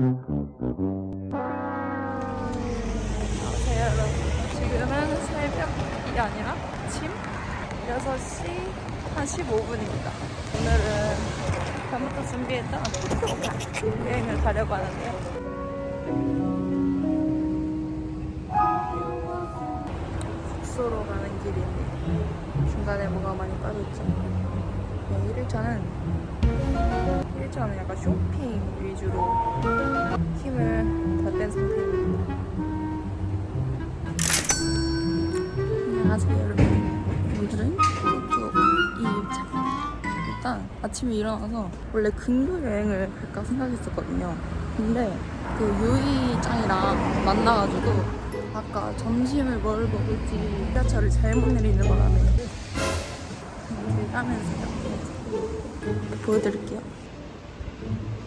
안녕하세요 여러분 지금은 새벽이 아니라 아침? 6시 한 15분입니다. 오늘은 밤부터 준비했던 후쿠오카 여행을 가려고 하는데요 숙소로 가는 길인데 중간에 뭐가 많이 빠졌죠 네, 1일차는 1일차는 약간 쇼핑 위주로 힘을 다 뺀 상태입니다. 안녕하세요 여러분 오늘은 후쿠오카 2일차 일단 아침에 일어나서 원래 근교 여행을 갈까 생각했었거든요. 근데 그 유이짱이랑 만나가지고 아까 점심을 뭘 먹을지 지하철을 잘못 내리는 바람에 얘기를 하면서요 보여드릴게요. 품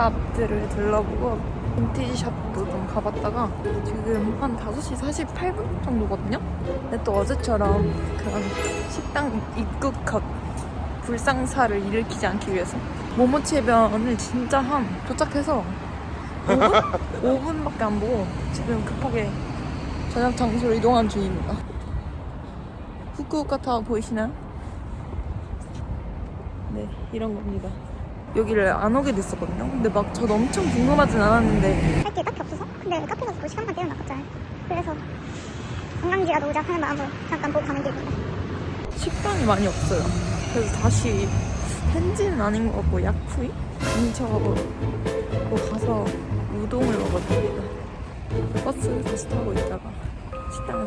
샵들을 들러보고 빈티지 샵도 좀 가봤다가 지금 한 5시 48분 정도거든요? 근데 또 어제처럼 그런 식당 입국컷 불상사를 일으키지 않기 위해서 모모치해변을 진짜 한 도착해서 5분? 5분밖에 안 보고 지금 급하게 저녁 장소로 이동한 중입니다 후쿠오카 타워 보이시나요? 네 이런 겁니다 여기를 안 오게 됐었거든요. 근데 막 저도 엄청 궁금하진 않았는데 할 게 딱히 없어서 근데 카페 가서 또 시간만 때우면 아깝잖아요 그래서 관광지라도 오자 하는 마음으로 잠깐 보고 가는 길입니다 식당이 많이 없어요. 그래서 다시 현지는 아닌 것 같고 야쿠이 근처로 가서 우동을 먹었습니다. 버스 다시 타고 있다가 식당에